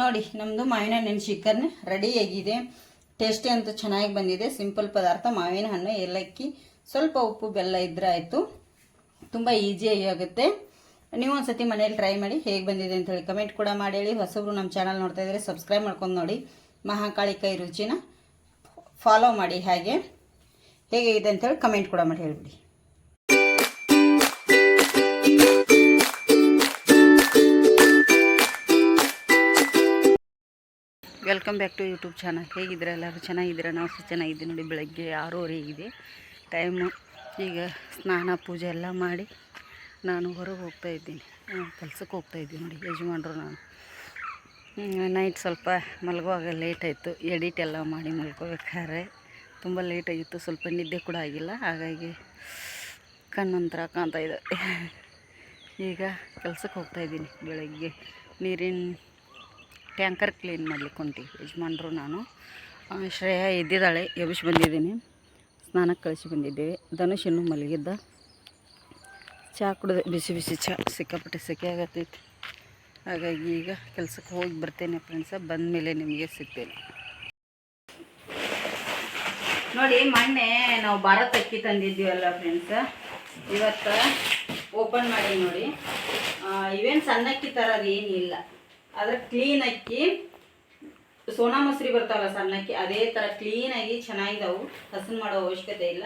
ನೋಡಿ ನಮ್ಮದು ಮಾವಿನ ಹಣ್ಣಿನ ಚಿಕನ್ ರೆಡಿಯಾಗಿದೆ ಟೇಸ್ಟಿ ಅಂತೂ ಚೆನ್ನಾಗಿ ಬಂದಿದೆ. ಸಿಂಪಲ್ ಪದಾರ್ಥ ಮಾವಿನ ಹಣ್ಣು, ಏಲಕ್ಕಿ, ಸ್ವಲ್ಪ ಉಪ್ಪು, ಬೆಲ್ಲ ಇದ್ರೆ ಆಯಿತು. ತುಂಬ ಈಸಿಯಾಗಿ ಆಗುತ್ತೆ. ನೀವು ಒಂದ್ಸತಿ ಮನೇಲಿ ಟ್ರೈ ಮಾಡಿ ಹೇಗೆ ಬಂದಿದೆ ಅಂತ ಹೇಳಿ ಕಮೆಂಟ್ ಕೂಡ ಮಾಡಿ ಹೇಳಿ. ಹೊಸಬ್ರು ನಮ್ಮ ಚಾನಲ್ ನೋಡ್ತಾ ಇದ್ದರೆ ಸಬ್ಸ್ಕ್ರೈಬ್ ಮಾಡ್ಕೊಂಡು ನೋಡಿ. ಮಹಾಕಾಳಿಕಾಯಿ ರುಚಿನ ಫಾಲೋ ಮಾಡಿ ಹಾಗೆ ಹೇಗಿದೆ ಅಂತೇಳಿ ಕಮೆಂಟ್ ಕೂಡ ಮಾಡಿ ಹೇಳಿಬಿಡಿ. Welcome back to YouTube channel. ಹೇಗಿದ್ದೀರಾ ಎಲ್ಲರೂ? ಚೆನ್ನಾಗಿದ್ದೀರಾ? ನಾವು ಸಹ ಚೆನ್ನಾಗಿದ್ದೀವಿ ನೋಡಿ, ಬೆಳಗ್ಗೆ ಆರೂವರೆ ಇದೆ ಟೈಮು ಈಗ ಸ್ನಾನ, ಪೂಜೆ ಎಲ್ಲ ಮಾಡಿ ನಾನು ಹೊರಗೆ ಹೋಗ್ತಾ ಇದ್ದೀನಿ. ಕೆಲ್ಸಕ್ಕೆ ಹೋಗ್ತಾ ಇದ್ದೀನಿ ನೋಡಿ, ಯಜಮಾನ್ರು ನಾನು. ನೈಟ್ ಸ್ವಲ್ಪ ಮಲಗುವಾಗ ಲೇಟ್ ಆಯಿತು. ಎಡಿಟ್ ಎಲ್ಲ ಮಾಡಿ ಮಲ್ಕೋಬೇಕಾದ್ರೆ ತುಂಬ ಲೇಟ್ ಆಗಿತ್ತು. ಸ್ವಲ್ಪ ನಿದ್ದೆ ಕೂಡ ಆಗಿಲ್ಲ. ಹಾಗಾಗಿ ಕಣ್ಣೊಂಥರ ಕಾಣ್ತಾ ಇದೆ. ಈಗ ಕೆಲ್ಸಕ್ಕೆ ಹೋಗ್ತಾ ಇದ್ದೀನಿ ಬೆಳಗ್ಗೆ. ನೀರಿನ ಟ್ಯಾಂಕರ್ ಕ್ಲೀನ್ ಮಾಡ್ಲಿಕ್ಕೆ ಹೊಂಟಿ ಯಜಮಾನ್ರು ನಾನು. ಶ್ರೇಯಾ ಎದ್ದಿದ್ದಾಳೆ. ಎಬ್ಬಿಸಿ ಬಂದಿದ್ದೀನಿ. ಸ್ನಾನಕ್ಕೆ ಕಳಿಸಿ ಬಂದಿದ್ದೇವೆ. ಧನುಷ್ ಇನ್ನೂ ಮಲಗಿದ್ದ. ಚಹಾ ಕುಡಿದೆ ಬಿಸಿ ಬಿಸಿ ಚಹಾ ಸಿಕ್ಕಾಪಟ್ಟೆ ಸೆಕೆ ಆಗತ್ತೈತಿ. ಹಾಗಾಗಿ ಈಗ ಕೆಲಸಕ್ಕೆ ಹೋಗಿ ಬರ್ತೇನೆ ಫ್ರೆಂಡ್ಸ ಬಂದ ಮೇಲೆ ನಿಮಗೆ ಸಿಗ್ತೇನೆ. ನೋಡಿ, ಮೊನ್ನೆ ನಾವು ಭಾರತ್ ಅಕ್ಕಿ ತಂದಿದ್ದೀವಲ್ಲ ಫ್ರೆಂಡ್ಸ ಇವತ್ತು ಓಪನ್ ಮಾಡಿ ನೋಡಿ. ಇವೇನು ಸಣ್ಣ ಅಕ್ಕಿ ಥರದ್ದು ಏನಿಲ್ಲ. ಆದರೆ ಕ್ಲೀನ್ ಅಕ್ಕಿ, ಸೋನಾ ಮಸೂರಿ ಬರ್ತಾವಲ್ಲ ಸಣ್ಣ ಅಕ್ಕಿ ಅದೇ ಥರ ಕ್ಲೀನಾಗಿ ಚೆನ್ನಾಗಿದಾವು. ಹಸನ್ ಮಾಡೋ ಅವಶ್ಯಕತೆ ಇಲ್ಲ.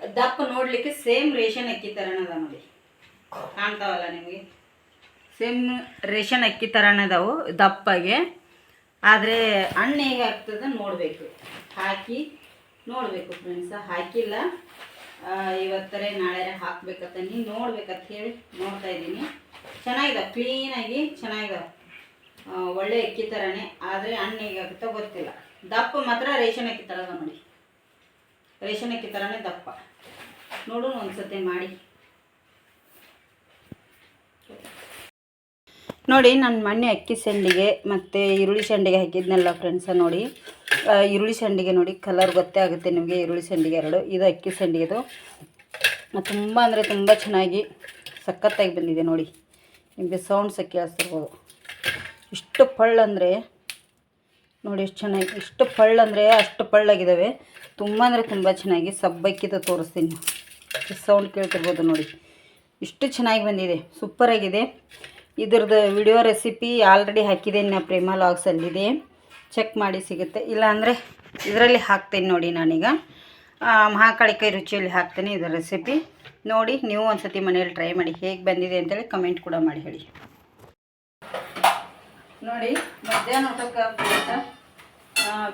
ದಪ್ಪ ನೋಡಲಿಕ್ಕೆ ಸೇಮ್ ರೇಷನ್ ಅಕ್ಕಿ ಥರನದ ನೋಡಿ. ಕಾಣ್ತಾವಲ್ಲ ನಿಮಗೆ? ಸೇಮ್ ರೇಷನ್ ಅಕ್ಕಿ ಥರನೇ ಅದಾವು ದಪ್ಪಗೆ. ಆದರೆ ಹಣ್ಣು ಹೇಗೆ ಆಗ್ತದೆ ನೋಡಬೇಕು. ಹಾಕಿ ನೋಡಬೇಕು ಫ್ರೆಂಡ್ಸ ಹಾಕಿಲ್ಲ. ಇವತ್ತರೆ ನಾಳೆ ಹಾಕ್ಬೇಕತ್ತ ನೀನು ನೋಡ್ಬೇಕಂತ ಹೇಳಿ ನೋಡ್ತಾ ಇದ್ದೀನಿ. ಚೆನ್ನಾಗಿದಾವೆ ಕ್ಲೀನಾಗಿ ಚೆನ್ನಾಗಿದಾವೆ. ಒಳ್ಳೆ ಅಕ್ಕಿ ಥರನೇ ಆದರೆ ಹಣ್ಣು ಹೇಗಾಗುತ್ತೋ ಗೊತ್ತಿಲ್ಲ ದಪ್ಪ ಮಾತ್ರ ರೇಷನ್ ಅಕ್ಕಿ ಥರ ನೋಡಿ. ರೇಷನ್ ಅಕ್ಕಿ ಥರನೇ ದಪ್ಪ. ನೋಡೋಣ ಒಂದ್ಸತಿ ಮಾಡಿ. ನೋಡಿ, ನಾನು ಮೊನ್ನೆ ಅಕ್ಕಿ ಸಂಡಿಗೆ ಮತ್ತು ಈರುಳ್ಳಿ ಸಂಡಿಗೆ ಹಾಕಿದ್ನಲ್ಲ ಫ್ರೆಂಡ್ಸ ನೋಡಿ. ಈರುಳ್ಳಿ ಸಂಡಿಗೆ ನೋಡಿ ಕಲರ್ ಗೊತ್ತೇ ಆಗುತ್ತೆ ನಿಮಗೆ, ಈರುಳ್ಳಿ ಸಂಡಿಗೆ ಎರಡು, ಇದು ಅಕ್ಕಿ ಸಂಡಿಗೆದು. ತುಂಬ ಅಂದರೆ ತುಂಬ ಚೆನ್ನಾಗಿ ಸಖತ್ತಾಗಿ ಬಂದಿದೆ ನೋಡಿ. ನಿಮಗೆ ಸೌಂಡ್ಸ್ ಕೇಳಿಸ್ತಿರ್ಬೋದು ಇಷ್ಟು ಪಳ್ಳಂದರೆ, ನೋಡಿ ಎಷ್ಟು ಚೆನ್ನಾಗಿ, ಇಷ್ಟು ಪಳ್ಳಂದರೆ ಅಷ್ಟು ಪಳ್ಳಾಗಿದ್ದಾವೆ. ತುಂಬ ಅಂದರೆ ತುಂಬ ಚೆನ್ನಾಗಿ ಸಬ್ಬಕ್ಕಿದು ತೋರಿಸ್ತೀನಿ. ಸೌಂಡ್ ಕೇಳ್ತಿರ್ಬೋದು ನೋಡಿ. ಇಷ್ಟು ಚೆನ್ನಾಗಿ ಬಂದಿದೆ. ಸೂಪರಾಗಿದೆ ಇದ್ರದ್ದು ವಿಡಿಯೋ ರೆಸಿಪಿ ಆಲ್ರೆಡಿ ಹಾಕಿದ್ದೀನಿ ನಾ ಪ್ರೇಮ ಲಾಗ್ಸಲ್ಲಿದೆ ಚೆಕ್ ಮಾಡಿ ಸಿಗುತ್ತೆ. ಇಲ್ಲಾಂದರೆ ಇದರಲ್ಲಿ ಹಾಕ್ತೀನಿ ನೋಡಿ ನಾನೀಗ. ಮಹಾಕಾಳಿಕಾಯಿ ರುಚಿಯಲ್ಲಿ ಹಾಕ್ತೀನಿ ಇದರ ರೆಸಿಪಿ ನೋಡಿ ನೀವು ಒಂದು ಸತಿ ಮನೇಲಿ ಟ್ರೈ ಮಾಡಿ ಹೇಗೆ ಬಂದಿದೆ ಅಂತೇಳಿ ಕಮೆಂಟ್ ಕೂಡ ಮಾಡಿ ಹೇಳಿ. ನೋಡಿ, ಮಧ್ಯಾಹ್ನ ಊಟಕ್ಕೆ ಅಂತ.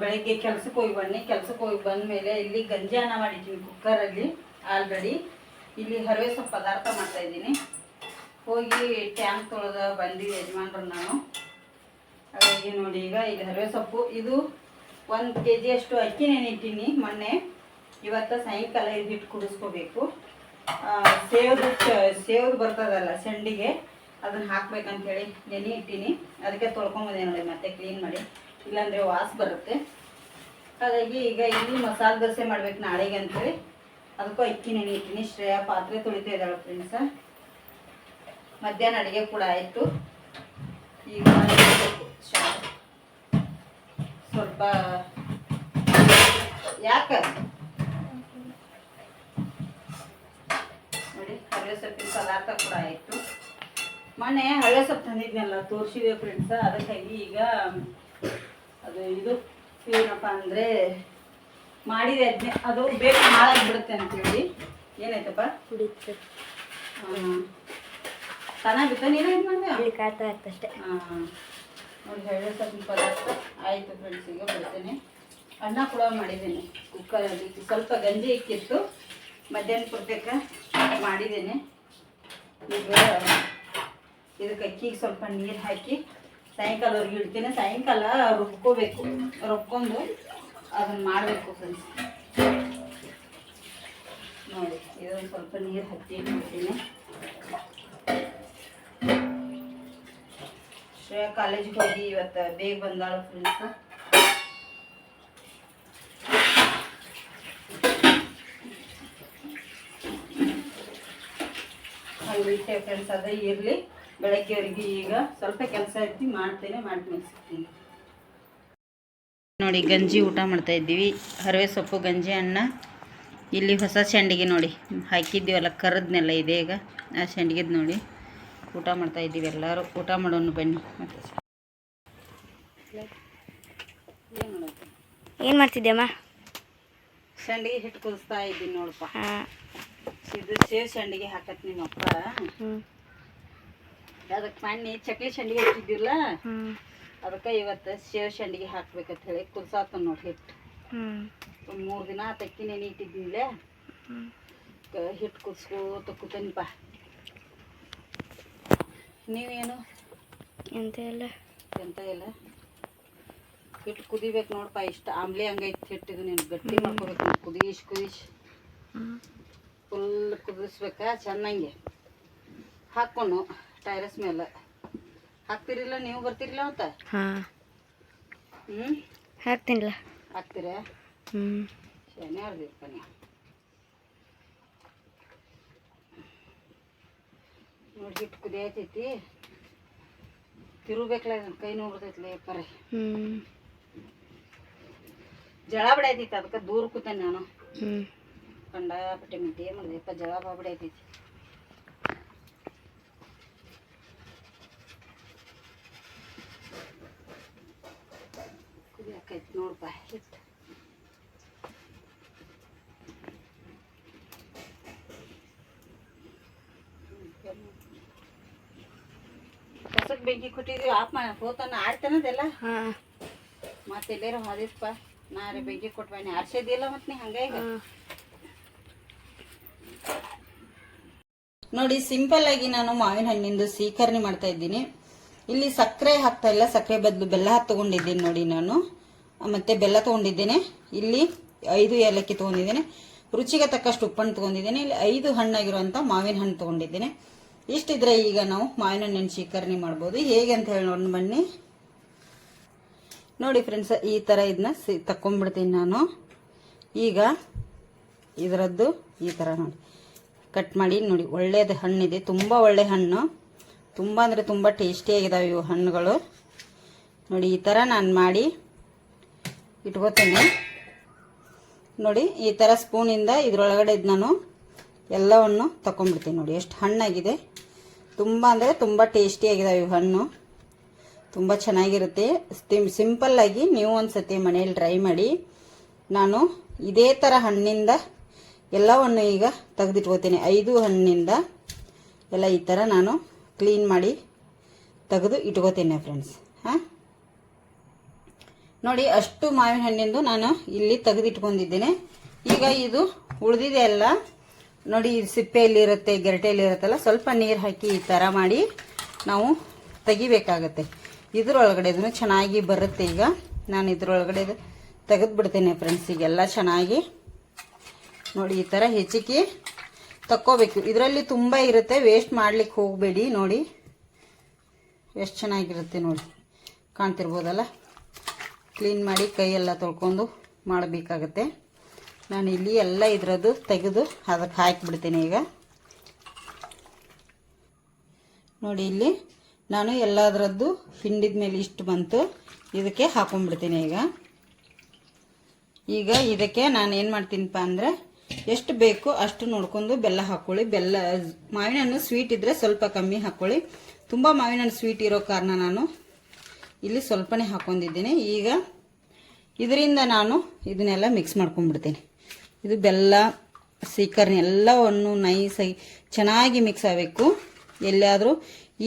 ಬೆಳಗ್ಗೆ ಕೆಲ್ಸಕ್ಕೆ ಹೋಗಿ ಬನ್ನಿ. ಕೆಲ್ಸಕ್ಕೆ ಹೋಗಿ ಬಂದ ಮೇಲೆ ಇಲ್ಲಿ ಗಂಜಾನ ಅನ್ನ ಮಾಡಿದ್ದೀವಿ ಕುಕ್ಕರಲ್ಲಿ ಆಲ್ರೆಡಿ ಇಲ್ಲಿ ಹರವೆ ಸೊಪ್ಪು ಪದಾರ್ಥ ಮಾಡ್ತಾಯಿದ್ದೀನಿ ಹೋಗಿ ಟ್ಯಾಂಕ್ ತೊಳೆದ ಬಂದಿದೆ ಯಜಮಾನ್ರು ನಾನು. ಹಾಗಾಗಿ ನೋಡಿ ಈಗ ಇಲ್ಲಿ ಹರವೆ ಸೊಪ್ಪು. ಇದು ಒಂದು ಕೆ ಜಿಯಷ್ಟು ಅಕ್ಕಿ ನೆನಿಟ್ಟಿನಿ ಮೊನ್ನೆ. ಇವತ್ತು ಸಾಯಂಕಾಲ ಇದು ಹಿಟ್ಟು ಕುಡಿಸ್ಕೋಬೇಕು. ಸೇವ್ದು ಸೇವ್ದು ಬರ್ತದಲ್ಲ ಸಂಡಿಗೆ ಅದನ್ನು ಹಾಕ್ಬೇಕಂತೇಳಿ ನೆನೆ ಇಟ್ಟೀನಿ. ಅದಕ್ಕೆ ತೊಳ್ಕೊಂಬಂದೆ ನೋಡಿ, ಮತ್ತೆ ಕ್ಲೀನ್ ಮಾಡಿ. ಇಲ್ಲಾಂದರೆ ವಾಸ ಬರುತ್ತೆ. ಹಾಗಾಗಿ ಈಗ ಇಲ್ಲಿ ಮಸಾಲೆ ದೋಸೆ ಮಾಡ್ಬೇಕು ನಾಳೆಗೆ ಅಂತೇಳಿ ಅದಕ್ಕೂ ಅಕ್ಕಿ ನೆನೆ ಇಟ್ಟೀನಿ. ಶ್ರೇಯಾ ಪಾತ್ರೆ ತೊಳಿತಾ ಇದ್ದಾಳೆ ಫ್ರೆಂಡ್ಸ ಮಧ್ಯಾಹ್ನ ಅಡುಗೆ ಕೂಡ ಆಯಿತು. ಈಗ ಸ್ವಲ್ಪ ಯಾಕೆ? ನೋಡಿ ಕರಿವೆ ಸೊಪ್ಪಿನ ಪದಾರ್ಥ ಕೂಡ ಆಯಿತು. ಮೊನ್ನೆ ಹಳೆ ಸೊಪ್ಪು ತಂದಿದ್ನಲ್ಲ ತೋರಿಸಿದೆ ಫ್ರೆಂಡ್ಸ್ ಅದಕ್ಕಾಗಿ ಈಗ ಅದು ಇದು ಏನಪ್ಪ ಅಂದರೆ ಮಾಡಿದೆ ಅದನ್ನೇ ಅದು ಬೇಗ ಹಾಳಾಗಿ ಬಿಡುತ್ತೆ ಅಂತೇಳಿ. ಏನಾಯ್ತಪ್ಪ? ಕುಡಿತು ಚೆನ್ನಾಗಿತ್ತ ನೀನು ಏನು ಮಾಡಿದೆ? ಕಾಯ್ತಾ ಇರ್ತಷ್ಟೇ ಹಾಂ ನೋಡಿ ಹಳೆ ಸೊಪ್ಪಿನ ಪದಾರ್ಥ. ಆಯಿತು ಫ್ರೆಂಡ್ಸ್ ಈಗ ಬಿಡ್ತೇನೆ ಅನ್ನ ಕೂಡ ಮಾಡಿದ್ದೇನೆ ಕುಕ್ಕರಲ್ಲಿ ಸ್ವಲ್ಪ ಗಂಜಿ ಇಕ್ಕಿತ್ತು. ಮಧ್ಯಾಹ್ನ ಪುರ್ತಕ್ಕೆ ಮಾಡಿದ್ದೇನೆ. ಈಗ ಇದಕ್ಕೆ ಅಕ್ಕಿಗೆ ಸ್ವಲ್ಪ ನೀರು ಹಾಕಿ ಸಾಯಂಕಾಲವರೆಗೆ ಇಡ್ತೀನಿ. ಸಾಯಂಕಾಲ ರುಬ್ಕೋಬೇಕು. ರುಬ್ಕೊಂಡು ಅದನ್ನು ಮಾಡಬೇಕು ಫ್ರೆಂಡ್ಸ್ ನೋಡಿ, ಇದೊಂದು ಸ್ವಲ್ಪ ನೀರು ಹಚ್ಚಿ ಇಟ್ಬಿಡ್ತೀನಿ. ಶ್ರೇಯಾ ಕಾಲೇಜಿಗೆ ಹೋಗಿ ಇವತ್ತು ಬೇಗ ಬಂದಾಳು ಫ್ರೆಂಡ್ಸ್ ಅಲ್ಲಿ ಫ್ರೆಂಡ್ಸ್ ಅದೇ ಇರಲಿ. ಬೆಳಗ್ಗೆವರೆಗೆ ಈಗ ಸ್ವಲ್ಪ ಕೆಲಸ ಐತಿ ಮಾಡ್ತೇನೆ ಮಾಡ್ತೀನಿ ಸಿಗ್ತೀನಿ ನೋಡಿ ಗಂಜಿ ಊಟ ಮಾಡ್ತಾ ಇದ್ದೀವಿ. ಹರವೆ ಸೊಪ್ಪು ಗಂಜಿ ಅನ್ನ. ಇಲ್ಲಿ ಹೊಸ ಸಂಡಿಗೆ ನೋಡಿ ಹಾಕಿದ್ದೀವಲ್ಲ ಕರದ್ನೆಲ್ಲ ಇದೆ ಈಗ. ಆ ಸಂಡಿಗೆದು ನೋಡಿ ಊಟ ಮಾಡ್ತಾ ಇದ್ದೀವಿ ಎಲ್ಲರೂ. ಊಟ ಮಾಡೋಣ ಬನ್ನಿ ಮತ್ತೆ. ಏನು ಮಾಡ್ತಿದ್ದೆಮ್ಮ ಸಂಡಿಗೆ ಹಿಟ್ಟು ಕುದಿಸ್ತಾ ಇದ್ದೀನಿ ನೋಡಪ್ಪ. ಇದು ಸೇವ್ ಸಂಡಿಗೆ ಹಾಕತ್ ನಿಮ್ಮಪ್ಪ ಹ್ಞೂ ಅದಕ್ಕೆ ಮಣ್ಣಿ ಚಕ್ಲಿ ಸಂಡಿಗೆ ಹಾಕಿದ್ದಿರಲ್ಲ ಅದಕ್ಕೆ ಇವತ್ತು ಸೇವ್ ಸಂಡಿಗೆ ಹಾಕ್ಬೇಕಂತ ಹೇಳಿ ಕುದಿಸಾತ ನೋಡಿ ಹಿಟ್ಟು. ಒಂದು ಮೂರು ದಿನ ತಕ್ಕಿ ನೆನೆ ಇಟ್ಟಿದ್ದಿಲ್ಲ ಹಿಟ್ಟು ಕುದಿಸ್ಕೋತ ಕೂತನಿಪ್ಪ ನೀವೇನು? ಎಂತ ಇಲ್ಲ. ಎಂತ ಇಲ್ಲ. ಹಿಟ್ಟು ಕುದಿಬೇಕು ನೋಡಪ್ಪ ಇಷ್ಟು ಆಮ್ಲೆ ಹಿಟ್ಟು ಇದು ನೀನು. ಗಟ್ಟಿ ಮಾಡ್ಕೋಬೇಕು ನೀನು. ಕುದೀಶ್ ಕುದೀಶ್ ಫುಲ್ ಕುದಿಸ್ಬೇಕಾ? ಚೆನ್ನಾಗಿ. ಹಾಕ್ಕೊಂಡು ಟೈರಸ್ ಮೇಲೆ. ಹಾಕ್ತಿರಿಲ್ಲ ನೀವು ಬರ್ತಿರಿಲ್ಲ ಅಂತ ಹಾಂ. ಹ್ಞೂ ಹಾಕ್ತೀನಿಲ್ಲ ಹಾಕ್ತೀರಾ? ಹ್ಞೂ ಶನಿ ಹೊಡೆದಿರ್ಪ ನೀವು ನೋಡಿ ಹಿಟ್ಟು ಕುದಿಯತೈತಿ. ತಿರುಬೇಕಲ್ಲ ಕೈ ನೋವು ಬರ್ತೈತ್ಲೆ ಹ್ಮ್. ಹ್ಞೂ ಜಳ ಬಿಡೈತೈತಿ ಅದಕ್ಕೆ ದೂರ ಕೂತ ನಾನು. ಹ್ಞೂ ಕಂಡಾಪಟ್ಟೆ ಮಿಂಟಿ ಏನು ಮಾಡಿದೆಪ್ಪ ಜಳ ಕುದಿಯಾಕೈತಿ ನೋಡಪ್ಪ ಹಿಟ್ಟು ಕಸಕ್ ಬೆಂಕಿ ಕೊಟ್ಟಿದ್ವಿ ಆಪ್ ಮಾಡಿ ಹೋತಾನ ಆಡ್ತಾನದೆಲ್ಲ. ಹಾಂ. ಮತ್ತೆ ಎಲ್ಲಾರ ಹೋದಿಪ್ಪ ನಾ ರೀ ಬೆಂಕಿ ಕೊಟ್ಬಾನಿ ಆರ್ಸೋದಿಲ್ಲ ಮತ್ತೆ ನೀ ಹಂಗ ಈಗ ನೋಡಿ ಸಿಂಪಲ್ ಆಗಿ ನಾನು ಮಾವಿನ ಹಣ್ಣಿಂದು ಸೀಕರಣೆ ಮಾಡ್ತಾ ಇದ್ದೀನಿ. ಇಲ್ಲಿ ಸಕ್ಕರೆ ಹಾಕ್ತಾ ಇಲ್ಲ ಸಕ್ಕರೆ ಬದಲು ಬೆಲ್ಲ ತಗೊಂಡಿದ್ದೀನಿ ನೋಡಿ ನಾನು. ಮತ್ತೆ ಬೆಲ್ಲ ತಗೊಂಡಿದ್ದೇನೆ. ಇಲ್ಲಿ ಐದು ಏಲಕ್ಕಿ ತಗೊಂಡಿದ್ದೇನೆ. ರುಚಿಗೆ ತಕ್ಕಷ್ಟು ಉಪ್ಪನ್ನು ತಗೊಂಡಿದ್ದೇನೆ. ಇಲ್ಲಿ ಐದು ಹಣ್ಣಾಗಿರುವಂತ ಮಾವಿನ ಹಣ್ಣು ತಗೊಂಡಿದ್ದೇನೆ. ಇಷ್ಟಿದ್ರೆ ಈಗ ನಾವು ಮಾವಿನ ಹಣ್ಣಿನ ಶೀಕರಣೆ ಮಾಡ್ಬೋದು. ಹೇಗೆ ಅಂತ ಹೇಳಿ ನೋಡಿ ಬನ್ನಿ. ನೋಡಿ ಫ್ರೆಂಡ್ಸ್ ಈ ಥರ ಇದನ್ನ ಸಿ ನಾನು. ಈಗ ಇದರದ್ದು ಈ ಥರ ನೋಡಿ. ಕಟ್ ಮಾಡಿ ನೋಡಿ, ಒಳ್ಳೇದು ಹಣ್ಣಿದೆ. ತುಂಬ ಒಳ್ಳೆ ಹಣ್ಣು. ತುಂಬ ಅಂದರೆ ತುಂಬ ಟೇಸ್ಟಿಯಾಗಿದ್ದಾವೆ ಇವು ಹಣ್ಣುಗಳು. ನೋಡಿ, ಈ ಥರ ನಾನು ಮಾಡಿ ಇಟ್ಕೋತೀನಿ. ನೋಡಿ, ಈ ಥರ ಸ್ಪೂನಿಂದ ಇದರೊಳಗಡೆ ಇದು ನಾನು ಎಲ್ಲವನ್ನು ತಗೊಂಡ್ಬಿಡ್ತೀನಿ ನೋಡಿ, ಎಷ್ಟು ಹಣ್ಣಾಗಿದೆ. ತುಂಬ ಅಂದರೆ ತುಂಬ ಟೇಸ್ಟಿಯಾಗಿದ್ದಾವೆ ಇವು ಹಣ್ಣು. ತುಂಬ ಚೆನ್ನಾಗಿರುತ್ತೆ. ಸಿಂಪಲ್ ಸಿಂಪಲ್ಲಾಗಿ ನೀವು ಒಂದ್ಸತಿ ಮನೆಯಲ್ಲಿ ಟ್ರೈ ಮಾಡಿ ನಾನು ಇದೇ ಥರ ಹಣ್ಣಿಂದ ಎಲ್ಲವನ್ನು ಈಗ ತೆಗೆದಿಟ್ಕೋತೀನಿ. ಐದು ಹಣ್ಣಿಂದ ಎಲ್ಲ ಈ ಥರ ನಾನು ಕ್ಲೀನ್ ಮಾಡಿ ತೆಗೆದು ಇಟ್ಕೋತೀನಿ ಫ್ರೆಂಡ್ಸ್ ಹಾಂ? ನೋಡಿ, ಅಷ್ಟು ಮಾವಿನ ಹಣ್ಣಿಂದು ನಾನು ಇಲ್ಲಿ ತೆಗೆದಿಟ್ಕೊಂಡಿದ್ದೇನೆ. ಈಗ ಇದು ಉಳಿದಿದೆ ಅಲ್ಲ, ನೋಡಿ ಸಿಪ್ಪೆಯಲ್ಲಿರುತ್ತೆ ಗೆರಟೆಯಲ್ಲಿರುತ್ತಲ್ಲ ಸ್ವಲ್ಪ ನೀರು ಹಾಕಿ ಈ ಥರ ಮಾಡಿ ನಾವು ತೆಗಿಬೇಕಾಗತ್ತೆ. ಇದನ್ನು ಚೆನ್ನಾಗಿ ಬರುತ್ತೆ ಈಗ. ನಾನು ಇದ್ರೊಳಗಡೆ ತೆಗೆದು ಬಿಡ್ತೇನೆ ಫ್ರೆಂಡ್ಸ್ ಈಗೆಲ್ಲ ಚೆನ್ನಾಗಿ. ನೋಡಿ, ಈ ಥರ ಹೆಚ್ಚಿಗೆ ತಕ್ಕೋಬೇಕು. ಇದರಲ್ಲಿ ತುಂಬ ಇರುತ್ತೆ. ವೇಸ್ಟ್ ಮಾಡ್ಲಿಕ್ಕೆ ಹೋಗಬೇಡಿ. ನೋಡಿ. ಎಷ್ಟು ಚೆನ್ನಾಗಿರುತ್ತೆ ನೋಡಿ. ಕಾಣ್ತಿರ್ಬೋದಲ್ಲ? ಕ್ಲೀನ್ ಮಾಡಿ ಕೈಯೆಲ್ಲ ತೊಳ್ಕೊಂಡು ಮಾಡಬೇಕಾಗತ್ತೆ. ನಾನು ಇಲ್ಲಿ ಎಲ್ಲ ಇದರದ್ದು ತೆಗೆದು ಅದಕ್ಕೆ ಹಾಕಿಬಿಡ್ತೀನಿ ಈಗ. ನೋಡಿ ಇಲ್ಲಿ ನಾನು ಎಲ್ಲದರದ್ದು ಹಿಂಡಿದ ಮೇಲೆ ಇಷ್ಟು ಬಂತು. ಇದಕ್ಕೆ ಹಾಕೊಂಡ್ಬಿಡ್ತೀನಿ ಈಗ. ಈಗ ಇದಕ್ಕೆ ನಾನು ಏನು ಮಾಡ್ತೀನಿಪ್ಪ ಅಂದರೆ ಎಷ್ಟು ಬೇಕು ಅಷ್ಟು ನೋಡ್ಕೊಂಡು ಬೆಲ್ಲ ಹಾಕ್ಕೊಳ್ಳಿ ಬೆಲ್ಲ ಮಾವಿನ ಹಣ್ಣು ಸ್ವೀಟ್ ಇದ್ದರೆ ಸ್ವಲ್ಪ ಕಮ್ಮಿ ಹಾಕ್ಕೊಳ್ಳಿ ತುಂಬ ಮಾವಿನ ಹಣ್ಣು ಸ್ವೀಟ್ ಇರೋ ಕಾರಣ ನಾನು ಇಲ್ಲಿ ಸ್ವಲ್ಪನೇ ಹಾಕೊಂಡಿದ್ದೀನಿ. ಈಗ ಇದರಿಂದ ನಾನು ಇದನ್ನೆಲ್ಲ ಮಿಕ್ಸ್ ಮಾಡ್ಕೊಂಡ್ಬಿಡ್ತೀನಿ. ಇದು ಬೆಲ್ಲ ಸೀಕರ್ನ ಎಲ್ಲವನ್ನು ನೈಸಾಗಿ ಚೆನ್ನಾಗಿ ಮಿಕ್ಸ್ ಆಗಬೇಕು. ಎಲ್ಲಿಯಾದರೂ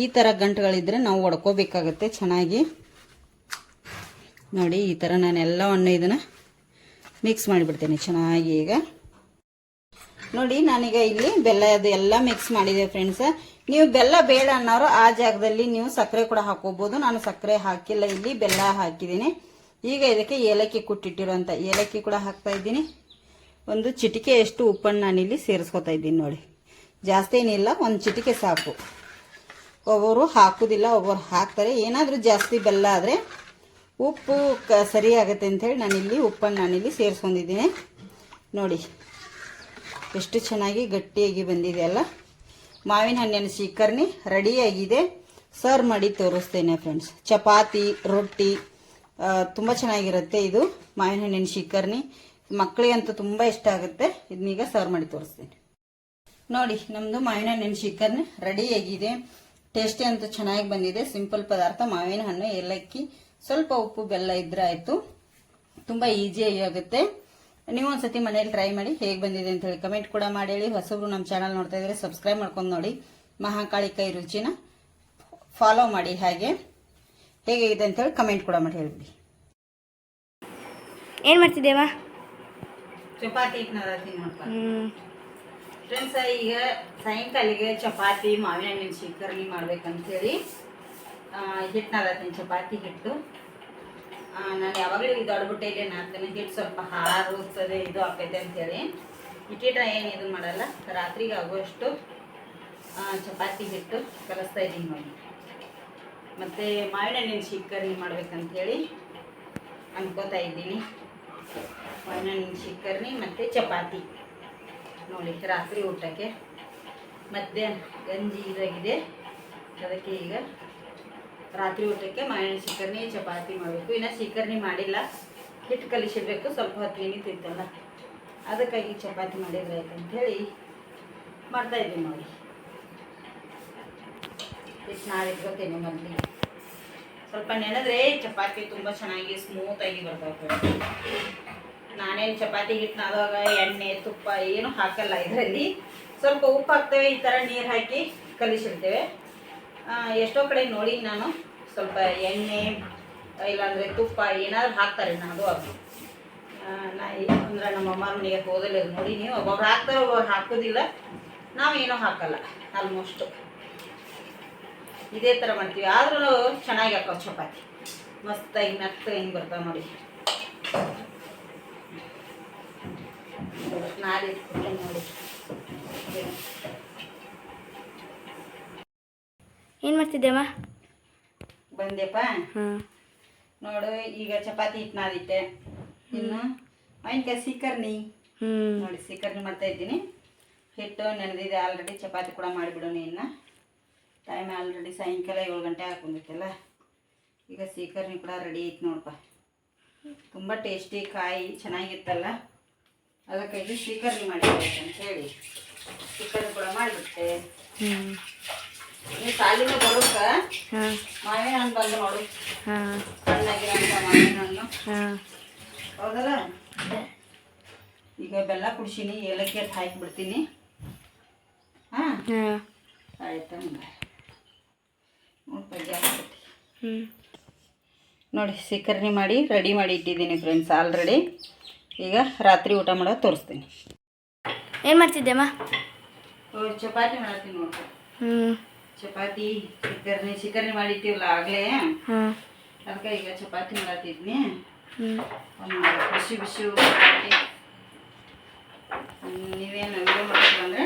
ಈ ಥರ ಗಂಟುಗಳಿದ್ರೆ ನಾವು ಒಡ್ಕೋಬೇಕಾಗತ್ತೆ ಚೆನ್ನಾಗಿ. ನೋಡಿ, ಈ ಥರ ನಾನು ಎಲ್ಲವನ್ನು ಇದನ್ನು ಮಿಕ್ಸ್ ಮಾಡಿಬಿಡ್ತೀನಿ ಚೆನ್ನಾಗಿ ಈಗ. ನೋಡಿ, ನಾನೀಗ ಇಲ್ಲಿ ಬೆಲ್ಲ ಅದು ಎಲ್ಲ ಮಿಕ್ಸ್ ಮಾಡಿದೆ ಫ್ರೆಂಡ್ಸ್ ನೀವು ಬೆಲ್ಲ ಬೇಡ ಅನ್ನೋರು ಆ ಜಾಗದಲ್ಲಿ ನೀವು ಸಕ್ಕರೆ ಕೂಡ ಹಾಕೋಬಹುದು ನಾನು ಸಕ್ಕರೆ ಹಾಕಿಲ್ಲ, ಇಲ್ಲಿ ಬೆಲ್ಲ ಹಾಕಿದ್ದೀನಿ. ಈಗ ಇದಕ್ಕೆ ಏಲಕ್ಕಿ ಕುಟ್ಟಿಟ್ಟಿರುವಂತ ಏಲಕ್ಕಿ ಕೂಡ ಹಾಕ್ತಾ ಇದ್ದೀನಿ. ಒಂದು ಚಿಟಿಕೆಯಷ್ಟು ಉಪ್ಪನ್ನು ನಾನಿಲ್ಲಿ ಸೇರಿಸ್ಕೊತಾ ಇದ್ದೀನಿ ನೋಡಿ. ಜಾಸ್ತಿ ಏನಿಲ್ಲ, ಒಂದು ಚಿಟಿಕೆ ಸಾಕು. ಒಬ್ಬರು ಹಾಕೋದಿಲ್ಲ, ಒಬ್ಬರು ಹಾಕ್ತಾರೆ. ಏನಾದರೂ ಜಾಸ್ತಿ ಬೆಲ್ಲ ಆದರೆ ಉಪ್ಪು ಕ ಸರಿಯಾಗುತ್ತೆ ಅಂಥೇಳಿ ನಾನಿಲ್ಲಿ ಉಪ್ಪನ್ನು ನಾನಿಲ್ಲಿ ಸೇರಿಸ್ಕೊಂಡಿದ್ದೀನಿ. ನೋಡಿ. ಎಷ್ಟು ಚೆನ್ನಾಗಿ ಗಟ್ಟಿಯಾಗಿ ಬಂದಿದೆ ಅಲ್ಲ? ಮಾವಿನ ಹಣ್ಣಿನ ಶೀಕರ್ಣಿ ರೆಡಿಯಾಗಿದೆ. ಸರ್ವ್ ಮಾಡಿ ತೋರಿಸ್ತೇನೆ ಫ್ರೆಂಡ್ಸ್ ಚಪಾತಿ, ರೊಟ್ಟಿ ತುಂಬ ಚೆನ್ನಾಗಿರುತ್ತೆ ಇದು. ಮಾವಿನ ಹಣ್ಣಿನ ಸೀಕರ್ಣಿ ಮಕ್ಕಳಿಗಂತೂ ತುಂಬ ಇಷ್ಟ ಆಗುತ್ತೆ. ಇದನ್ನೀಗ ಸರ್ವ್ ಮಾಡಿ ತೋರಿಸ್ತೇನೆ. ನೋಡಿ ನಮ್ಮದು ಮಾವಿನ ಹಣ್ಣಿನ ಸೀಕರ್ಣಿ ರೆಡಿಯಾಗಿದೆ. ಟೇಸ್ಟಿ ಅಂತೂ ಚೆನ್ನಾಗಿ ಬಂದಿದೆ. ಸಿಂಪಲ್ ಪದಾರ್ಥ, ಮಾವಿನ ಹಣ್ಣು, ಏಲಕ್ಕಿ. ಸ್ವಲ್ಪ ಉಪ್ಪು, ಬೆಲ್ಲ ಇದ್ರೆ ಆಯಿತು. ತುಂಬ ಈಸಿಯಾಗಿ ಆಗುತ್ತೆ. ನೀವು ಒಂದ್ಸತಿ ಮನೇಲಿ ಟ್ರೈ ಮಾಡಿ ಹೇಗೆ ಬಂದಿದೆ ಅಂತ ಹೇಳಿ ಕಮೆಂಟ್ ಕೂಡ ಮಾಡಿ. ಹೇಳಿ ಹೊಸಬ್ರು ನಮ್ಮ ಚಾನಲ್ ನೋಡ್ತಾ ಇದ್ರೆ ಸಬ್ಸ್ಕ್ರೈಬ್ ಮಾಡ್ಕೊಂಡು ನೋಡಿ. ಮಹಾಕಾಳಿ ಕೈ ರುಚಿನ ಫಾಲೋ ಮಾಡಿ ಹಾಗೆ ಇದೆ ಅಂತ ಹೇಳಿ ಕಮೆಂಟ್ ಕೂಡ ಮಾಡಿ ಹೇಳ್ಬಿಡಿ. ಏನು ಮಾಡ್ತಿದ್ದೇವ? ಚಪಾತಿ ಫ್ರೆಂಡ್ಸ್ ಈಗ ಸಾಯಂಕಾಲಿಗೆ ಚಪಾತಿ ಮಾವಿನ ಹಣ್ಣಿನ ಶೇಖರಣೆ ಮಾಡ್ಬೇಕಂತೇಳಿ ಹಿಟ್ಟು ನಾದತ್ತೀನಿ ಚಪಾತಿ ಹಿಟ್ಟು. ನಾನು ಯಾವಾಗಲೂ ಇದು ದೊಡ್ಡ ಇದೆ ನಾಲ್ಕನೇ ಹಿಟ್ಟು ಸ್ವಲ್ಪ ಹಾರುತ್ತದೆ ಇದು ಆಕೈತೆ ಅಂತೇಳಿ. ಇಟ್ಟಿಟ್ರೆ ಏನು ಇದು ಮಾಡಲ್ಲ. ರಾತ್ರಿಗೆ ಆಗುವಷ್ಟು ಚಪಾತಿ ಹಿಟ್ಟು ಕಲಿಸ್ತಾ ಇದ್ದೀನಿ ನೋಡಿ. ಮತ್ತು ಮಾವಿನಣ್ಣಿನ ಹಣ್ಣಿನ ಶಿಕರ್ನಿ ಮಾಡ್ಬೇಕಂತೇಳಿ ಅನ್ಕೋತಾ ಇದ್ದೀನಿ. ಮಾವಿನ ಹಣ್ಣಿನ ಶಿಕರ್ನಿ ಮತ್ತು ಚಪಾತಿ. ನೋಡಿ, ರಾತ್ರಿ ಊಟಕ್ಕೆ ಮಧ್ಯಾಹ್ನ ಗಂಜಿ ಇದಾಗಿದೆ. ಅದಕ್ಕೆ ಈಗ ರಾತ್ರಿ ಊಟಕ್ಕೆ ಮಾವಿನ ಶಿಕರ್ನಿ ಚಪಾತಿ ಮಾಡಬೇಕು. ಇನ್ನು ಶಿಕರ್ನಿ ಮಾಡಿಲ್ಲ. ಹಿಟ್ಟು ಕಲಿಸಿಡ್ಬೇಕು ಸ್ವಲ್ಪ ಹೊತ್ತು ನೆನೀತಿತ್ತಲ್ಲ ಅದಕ್ಕಾಗಿ ಚಪಾತಿ ಮಾಡಿದ್ರೆ ಆಯ್ತು ಅಂಥೇಳಿ ಮಾಡ್ತಾ ಇದ್ದೀನಿ ನೋಡಿ. ಹಿಟ್ಟು ನಾಳೆ ಇಟ್ಕೊತೀನಿ ಸ್ವಲ್ಪ ನೆನೆದ್ರೆ ಚಪಾತಿ ತುಂಬ ಚೆನ್ನಾಗಿ ಸ್ಮೂತಾಗಿ ಬರ್ತಾವೆ ನಾನೇನು ಚಪಾತಿ ಹಿಟ್ಟು ನಾದಾಗ ಎಣ್ಣೆ, ತುಪ್ಪ ಏನು ಹಾಕಲ್ಲ ಇದರಲ್ಲಿ. ಸ್ವಲ್ಪ ಉಪ್ಪು ಹಾಕ್ತೇವೆ. ಈ ಥರ ನೀರು ಹಾಕಿ ಕಲಿಸಿಡ್ತೇವೆ. ಎಷ್ಟೋ ಕಡೆ ನೋಡಿ ನಾನು. ಸ್ವಲ್ಪ ಎಣ್ಣೆ, ಇಲ್ಲಾಂದರೆ ತುಪ್ಪ, ಏನಾದರೂ ಹಾಕ್ತಾರೆ ನಾನು ಅದು. ನಾ ಅಂದ್ರೆ ನಮ್ಮ ಅಮ್ಮ ಮನೆಗೆ ಹೋದಲ್ಲ ನೋಡಿ ನೀವು. ಒಬ್ಬೊಬ್ರು ಹಾಕ್ತಾರೆ, ಒಬ್ಬೊಬ್ರು ಹಾಕೋದಿಲ್ಲ. ನಾವು ಏನೂ ಹಾಕಲ್ಲ ಆಲ್ಮೋಸ್ಟು ಇದೇ ಥರ ಮಾಡ್ತೀವಿ. ಆದ್ರೂ ಚೆನ್ನಾಗಿ ಹಾಕೋ ಚಪಾತಿ. ಮಸ್ತಾಗಿ ಮೆತ್ತ ಹಿಂಗೆ ಬರ್ತಾವೆ ನೋಡಿ. ನಾಳೆ ನೋಡಿ. ಏನು ಮಾಡ್ತಿದ್ದೇವ? ಬಂದೆಪ್ಪ? ನೋಡು ಈಗ ಚಪಾತಿ ಹಿಟ್ಟು ನಾದಿಟ್ಟೆ ಇನ್ನು ಮಾವಿನಕಾಯಿ ಸೀಕರ್ನಿ ಹ್ಞೂ ನೋಡಿ ಸೀಕರ್ಣಿ ಮಾಡ್ತಾ ಇದ್ದೀನಿ. ಹಿಟ್ಟು ನೆನೆದಿದೆ ಆಲ್ರೆಡಿ ಚಪಾತಿ ಕೂಡ ಮಾಡಿಬಿಡೋಣ ಇನ್ನು ಟೈಮ್ ಆಲ್ರೆಡಿ ಸಾಯಂಕಾಲ ಏಳು ಗಂಟೆ ಹಾಕೊಂಡಿತ್ತಲ್ಲ ಈಗ ಸೀಕರ್ನಿ ಕೂಡ ರೆಡಿ ಐತೆ ನೋಡಪ್ಪ. ತುಂಬ ಟೇಸ್ಟಿ ಕಾಯಿ ಚೆನ್ನಾಗಿತ್ತಲ್ಲ. ಅದಕ್ಕಾಗಿ ಸೀಕರ್ನಿ ಮಾಡಿ ಅಂತ ಹೇಳಿ. ಸೀಕರ್ನಿ ಕೂಡ ಮಾಡಿಬಿಟ್ಟೆ. ಸಾಲಿನ ಬರೋಕ ಹಾಂ. ಮಾವಿನ ಹಣ್ಣು ಬಂದು ನೋಡು. ಮಾವಿನ ಹಣ್ಣು. ಹಾಂ. ಹೌದಲ್ಲ? ಈಗ ಬೆಲ್ಲ ಕುಡ್ಸೀನಿ ಏಲಕ್ಕಿ ಅಂತ ಹಾಕಿ ಬಿಡ್ತೀನಿ. ಹಾಂ? ಆಯಿತು ಸಿಕ್ಕರ್ಣಿ ಹ್ಞೂ ನೋಡಿ ಸಿಕರಿಣಿ ಮಾಡಿ ರೆಡಿ ಮಾಡಿ ಇಟ್ಟಿದ್ದೀನಿ ಫ್ರೆಂಡ್ಸ್ ಆಲ್ರೆಡಿ ಈಗ ರಾತ್ರಿ ಊಟ ಮಾಡೋದು ತೋರಿಸ್ತೀನಿ. ಏನು ಮಾಡ್ತಿದ್ದೆಮ್ಮ ಓ, ಚಪಾತಿ ಮಾಡ್ತೀನಿ ನೋಡಿ ಹ್ಞೂ ಚಪಾತಿ ಚಿಕರ್ನಿ ಚಿಕರ್ನಿ ಮಾಡಿಟ್ಟಿವಲ್ಲ ಆಗಲೇ. ಅದಕ್ಕೆ ಈಗ ಚಪಾತಿ ಮಾಡತ್ತಿದ್ನಿ ಒಂದು ಬಿಸಿ ಬಿಸಿ ಚಪಾತಿ ನೀವೇನು ವಿಡಿಯೋ ಮಾಡ್ತೀವಿ ಅಂದ್ರೆ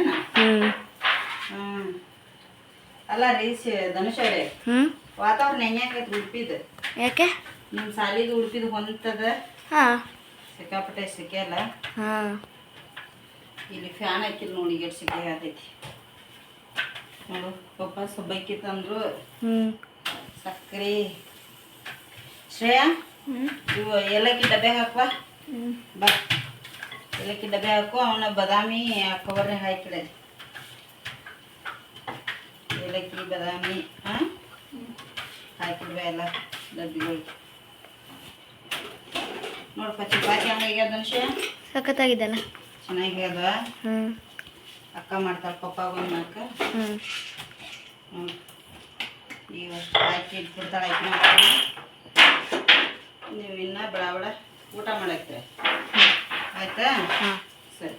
ಅಲ್ಲ ರೀ ಧನುಷ್ ಹ್ಞೂ ವಾತಾವರಣ ಹೆಂಗಾಕೈತಿ ಉಡುಪಿದು? ಯಾಕೆ? ನಿಮ್ಮ ಸಾಲಿದು ಉಡುಪಿದು ಹೊಂತದ ಸಿಕ್ಕಾಪಟ್ಟೆ ಸಿಕ್ಕಲ್ಲ ಇಲ್ಲಿ. ಫ್ಯಾನ್ ಹಾಕಿಲ್ಲ ನೋಡಿ ಸಿಕ್ಕಿ ಸಿಕ್ಕೆ ಆತೈತಿ ನೋಡು ಪಪ್ಪ ಸಬ್ಬಕ್ಕಿ ತಂದ್ರು ಹ್ಞೂ ಸಕ್ಕರೆ ಶ್ರೇಯಾ ಹ್ಞೂ ಇವು ಏಲಕ್ಕಿ ಡಬ್ಬೆ ಹಾಕುವ ಹ್ಞೂ ಬಾ ಏಲಕ್ಕಿ ಡಬ್ಬೆ ಹಾಕು ಅವನ ಬಾದಾಮಿ ಕವರ್ನೇ ಹಾಕಿಡಲಿ ಏಲಕ್ಕಿ ಬಾದಾಮಿ ಹಾಂ ಹಾಕಿಡ್ಬೆ ಎಲ್ಲ ಡಬ್ಬಿಗಳಿಗೆ ನೋಡಪ್ಪ ಚಪಾತಿ ಹಂಗಾಗ್ಯದ ಮನುಷ್ಯ ಸಖತ್ತಾಗಿದ್ದಲ್ಲ ಚೆನ್ನಾಗ್ಯದ ಹ್ಞೂ ಅಕ್ಕ ಮಾಡ್ತಾಳೆ ಪಪ್ಪ ಬಂದು ನಾಲ್ಕ ಹ್ಞೂ ಈಗ ಹಾಕಿ ಇಟ್ಬಿಡ್ತಾಳೆ ನೀವು ಇನ್ನ ಬಡ ಬಡ ಊಟ ಮಾಡಾಕ್ತೀರ? ಆಯ್ತಾ? ಹಾಂ. ಸರಿ.